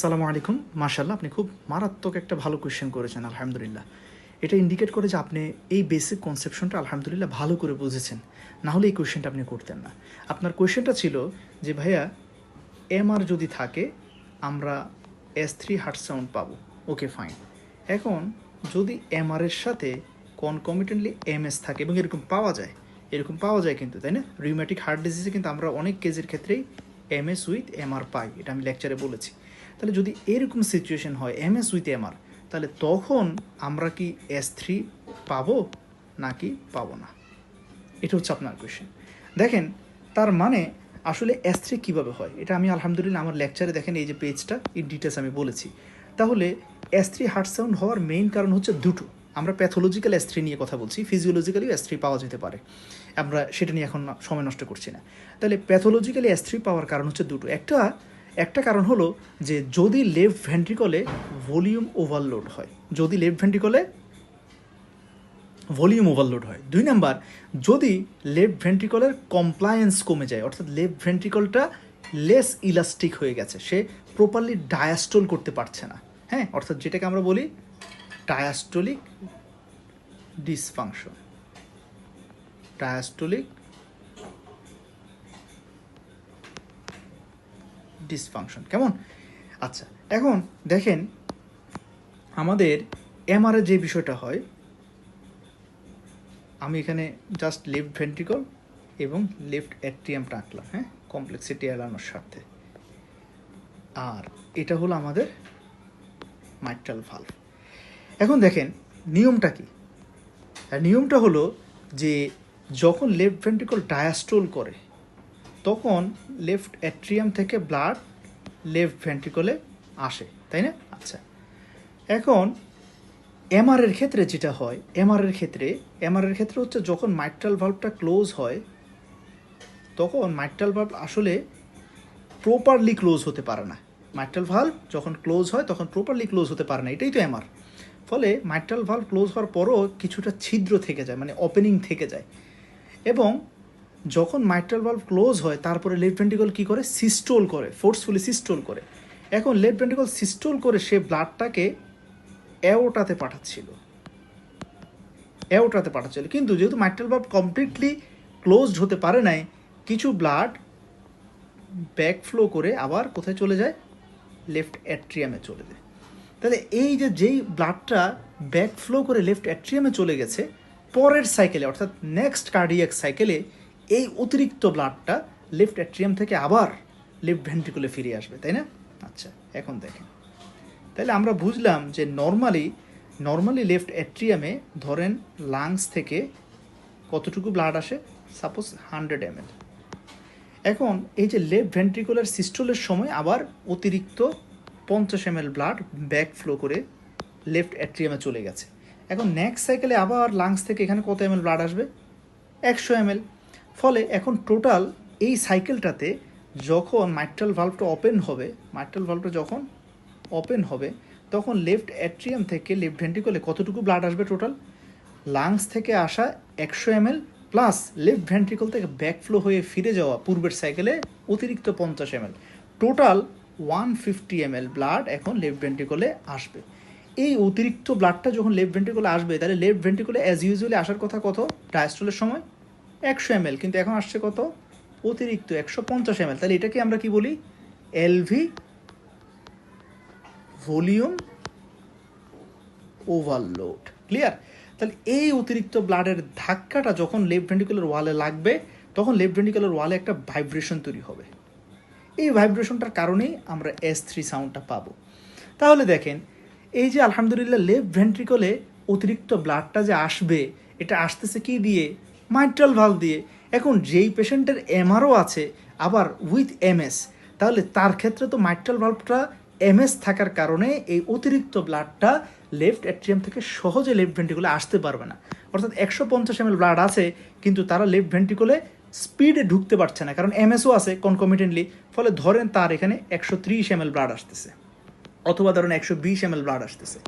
সালামু আলাইকুম। মাশাল্লাহ আপনি খুব মারাত্মক একটা ভালো কোয়েশ্চেন করেছেন, আলহামদুলিল্লাহ। এটা ইন্ডিকেট করে যে আপনি এই বেসিক কনসেপশনটা আলহামদুলিল্লাহ ভালো করে বুঝেছেন। না হলে এই কোয়েশ্চেনটা আপনি করতেন না। আপনার কোয়েশ্চেনটা ছিল যে, ভাইয়া এম আর যদি থাকে, আমরা এস থ্রি হার্ট সাউন্ড পাবো। ওকে ফাইন এখন যদি এমআরের সাথে কনকমিটেন্টলি এম এস থাকে, এবং এরকম পাওয়া যায়, এরকম পাওয়া যায় কিন্তু, তাই না? রিউম্যাটিক হার্ট ডিজিজে কিন্তু আমরা অনেক কেজের ক্ষেত্রেই এমএস উইথ এমআর পাই, এটা আমি লেকচারে বলেছি। তাহলে যদি এরকম সিচুয়েশন হয় এমএস উইথ এমআর তাহলে তখন আমরা কি এস থ্রি পাবো নাকি পাবো না? এটা হচ্ছে আপনার কোয়েশ্চেন দেখেন, তার মানে আসলে এস থ্রি কীভাবে হয়? এটা আমি আলহামদুলিল্লাহ আমার লেকচারে দেখেন এই যে পেজটা এই ডিটেলস আমি বলেছি। তাহলে এস থ্রি হার্ট সাউন্ড হওয়ার মেইন কারণ হচ্ছে দুটো। আমরা প্যাথোলজিক্যাল থ্রি নিয়ে কথা বলছি ফিজিওলজিক্যালি থ্রি পাওয়া যেতে পারে। আমরা সেটা নিয়ে এখন সময় নষ্ট করছি না। তাহলে প্যাথোলজিক্যালি থ্রি পাওয়ার কারণ হচ্ছে দুটো। একটা একটা কারণ হলো যে যদি লেফট ভেন্ট্রিকলে ভলিউম ওভারলোড হয়, যদি লেফট ভেন্ট্রিকলে ভলিউম ওভারলোড হয়। দুই নাম্বার, যদি লেফট ভেন্ট্রিকলের কমপ্লায়েন্স কমে যায়, অর্থাৎ লেফট ভেন্ট্রিকলটা লেস ইলাস্টিক হয়ে গেছে, সে প্রপারলি ডায়াস্টোল করতে পারছে না হ্যাঁ? অর্থাৎ যেটাকে আমরা বলি ডায়াস্টোলিক ডিসফাংশন ডায়াস্টোলিক ডিসফাংশন কেমন? আচ্ছা এখন দেখেন আমাদের এমআরএ যে বিষয়টা হয়, আমি এখানে জাস্ট লেফট ভেন্ট্রিকল এবং লেফট অ্যাট্রিয়ামটা আঁকলাম হ্যাঁ? কমপ্লেক্সিটি এড়ানোর স্বার্থে। আর এটা হলো আমাদের মাইট্রাল ভালভ এখন দেখেন, নিয়মটা কি? নিয়মটা হলো যে যখন লেফট ভেন্ট্রিকল ডায়াস্টোল করে, তখন লেফট অ্যাট্রিয়াম থেকে ব্লাড লেফট ভেন্ট্রিকলে আসে, তাই না? আচ্ছা। এখন এমআরের ক্ষেত্রে যেটা হয় এমআরের ক্ষেত্রে এমআরের ক্ষেত্রে হচ্ছে যখন মাইট্রাল ভাল্বটা ক্লোজ হয়, তখন মাইট্রাল ভাল্ব আসলে প্রপারলি ক্লোজ হতে পারে না। মাইট্রাল ভাল্ব যখন ক্লোজ হয়, তখন প্রপারলি ক্লোজ হতে পারে না। এটাই তো এমআর ফলে মাইট্রাল ভাল্ব ক্লোজ হওয়ার পরও কিছুটা ছিদ্র থেকে যায় মানে ওপেনিং থেকে যায়। এবং যখন মাইট্রাল ভাল্ব ক্লোজ হয়, তারপরে লেফট ভেন্ট্রিকল কী করে? সিস্টোল করে ফোর্সফুলি সিস্টোল করে। এখন লেফট ভেন্ট্রিকল সিস্টোল করে সে ব্লাডটাকে অ্যাওটাতে পাঠাচ্ছিল। অ্যাওটাতে পাঠাচ্ছিল। কিন্তু যেহেতু মাইট্রাল ভাল্ব কমপ্লিটলি ক্লোজড হতে পারে নাই, কিছু ব্লাড ব্যাক ফ্লো করে আবার কোথায় চলে যায়? লেফট অ্যাট্রিয়ামে চলে যায়। তাহলে এই যে যেই ব্লাডটা ব্যাক ফ্লো করে লেফট অ্যাট্রিয়ামে চলে গেছে, পরের সাইকেলে অর্থাৎ নেক্সট কার্ডিয়াক সাইকেলে এই অতিরিক্ত ব্লাডটা লেফট অ্যাট্রিয়াম থেকে আবার লেফট ভেন্ট্রিকুলে ফিরে আসবে, তাই না? আচ্ছা এখন দেখেন। তাহলে আমরা বুঝলাম যে নর্মালি নর্মালি লেফট অ্যাট্রিয়ামে ধরেন লাংস থেকে কতটুকু ব্লাড আসে? সাপোজ হান্ড্রেড এম এখন এই যে লেফট ভেন্ট্রিকুলার সিস্টোলের সময় আবার অতিরিক্ত পঞ্চাশ এম ব্লাড ব্যাক ফ্লো করে লেফট অ্যাট্রিয়ামে চলে গেছে। এখন নেক্সট সাইকেলে আবার লাংস থেকে এখানে কত এম ব্লাড আসবে? একশো এম ফলে এখন টোটাল এই সাইকেলটাতে যখন মাইট্রাল ভাল্বটা ওপেন হবে মাইট্রাল ভাল্বটা যখন ওপেন হবে, তখন লেফট অ্যাট্রিয়াম থেকে লেফট ভেন্ট্রিকলে কতটুকু ব্লাড আসবে টোটাল লাংস থেকে আসা একশো এম প্লাস লেফট ভেন্ট্রিকল থেকে ব্যাকফ্লো হয়ে ফিরে যাওয়া পূর্বের সাইকেলে অতিরিক্ত পঞ্চাশ M total one fifty M L blood এখন লেফট ভেন্ট্রিকলে আসবে। এই অতিরিক্ত ব্লাডটা যখন লেফট ভেন্ট্রিকলে আসবে, তাহলে লেফট ভেন্ট্রিকলে অ্যাজ ইউজুয়ালি আসার কথা কত? ডায়াস্ট্রলের সময় একশো এম কিন্তু এখন আসছে কত? অতিরিক্ত একশো পঞ্চাশ এম তাহলে এটাকে আমরা কি বলি? এলভি ভলিউম ওভারলোড ক্লিয়ার তাহলে এই অতিরিক্ত ব্লাডের ধাক্কাটা যখন লেফট ভেন্ট্রিকুলার ওয়ালে লাগবে, তখন লেফট ভেন্ট্রিকুলার ওয়ালে একটা ভাইব্রেশন তৈরি হবে। এই ভাইব্রেশনটার কারণেই আমরা এস থ্রি সাউন্ডটা পাবো। তাহলে দেখেন, এই যে আলহামদুলিল্লাহ লেফট ভেন্ট্রিকলে অতিরিক্ত ব্লাডটা যে আসবে, এটা আসতেছে কি দিয়ে? মাইট্রাল ভালো দিয়ে। এখন যেই পেশেন্টের এমআরও আছে, আবার উইথ এমএস তাহলে তার ক্ষেত্রে তো মাইট্রাল ভাল্বটা এমএস থাকার কারণে এই অতিরিক্ত ব্লাডটা লেফট অ্যাট্রিয়াম থেকে সহজে লেফট ভেন্ট্রিকলে আসতে পারবে না। অর্থাৎ একশো পঞ্চাশ এম ব্লাড আছে, কিন্তু তারা লেফট ভেন্ট্রিকলে স্পিডে ঢুকতে পারছে না, কারণ এমএসও আছে কনকমিটেন্টলি ফলে ধরেন তার এখানে একশো ত্রিশ এম ব্লাড আসতেছে, অথবা ধরেন একশো বিশ এম ব্লাড আসতেছে।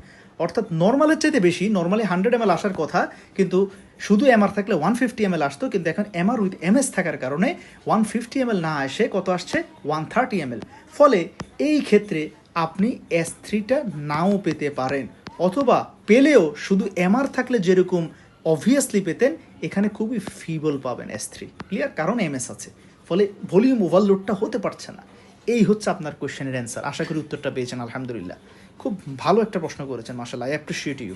অর্থাৎ নর্মালের চাইতে বেশি নর্মালি হান্ড্রেড এম আসার কথা, কিন্তু শুধু এমআর থাকলে ওয়ান ফিফটি এম আসতো, কিন্তু এখন এমআর উইথ এমএস থাকার কারণে ওয়ান ফিফটি এম না এসে কত আসছে? ওয়ান থার্টি এম ফলে এই ক্ষেত্রে আপনি এস থ্রিটা নাও পেতে পারেন, অথবা পেলেও শুধু এমআর থাকলে যেরকম অবভিয়াসলি পেতেন, এখানে খুবই ফিবল পাবেন এস থ্রি ক্লিয়ার কারণ এমএস আছে। ফলে ভলিউম ওভারলোডটা হতে পারছে না। এই হচ্ছে আপনার কোয়েশ্চেনের অ্যান্সার আশা করি উত্তরটা পেয়েছেন, আলহামদুলিল্লাহ। খুব ভালো একটা প্রশ্ন করেছেন মাসাল্লাহ আই অ্যাপ্রিসিয়েট ইউ